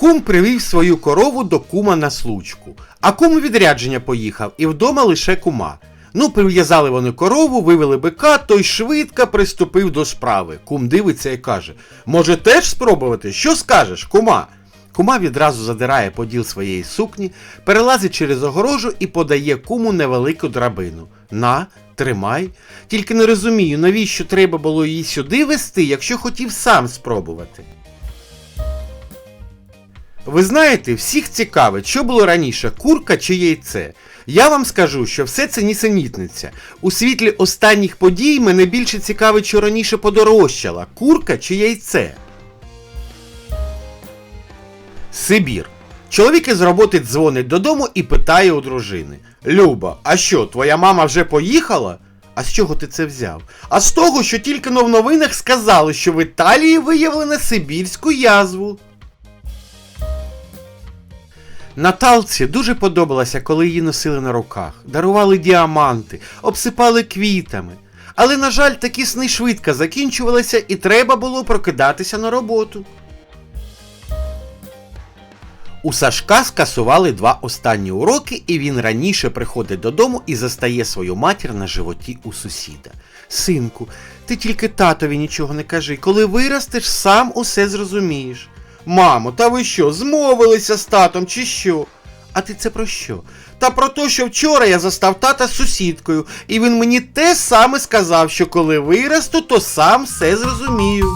Кум привів свою корову до кума на случку. А кум у відрядження поїхав, і вдома лише кума. Ну, прив'язали вони корову, вивели бика, той швидко приступив до справи. Кум дивиться і каже: Може, теж спробувати? Що скажеш, кума? Кума відразу задирає поділ своєї сукні, перелазить через огорожу і подає куму невелику драбину. На, тримай. Тільки не розумію, навіщо треба було її сюди вести, якщо хотів сам спробувати. Ви знаєте, всіх цікавить, що було раніше, курка чи яйце. Я вам скажу, що все це нісенітниця. У світлі останніх подій мене більше цікавить, що раніше подорожчала, курка чи яйце. Сибір. Чоловік із роботи дзвонить додому і питає у дружини: Люба, а що, твоя мама вже поїхала? А з чого ти це взяв? А з того, що тільки но в новинах сказали, що в Італії виявлено сибірську язву. Наталці дуже подобалося, коли її носили на руках, дарували діаманти, обсипали квітами. Але, на жаль, такі сни швидко закінчувалися і треба було прокидатися на роботу. У Сашка скасували два останні уроки, і він раніше приходить додому і застає свою матір на животі у сусіда. Синку, ти тільки татові нічого не кажи, коли виростеш, сам усе зрозумієш. Мамо, та ви що, змовилися з татом чи що? А ти це про що? Та про те, що вчора я застав тата з сусідкою, і він мені те саме сказав, що коли виросту, то сам все зрозумію.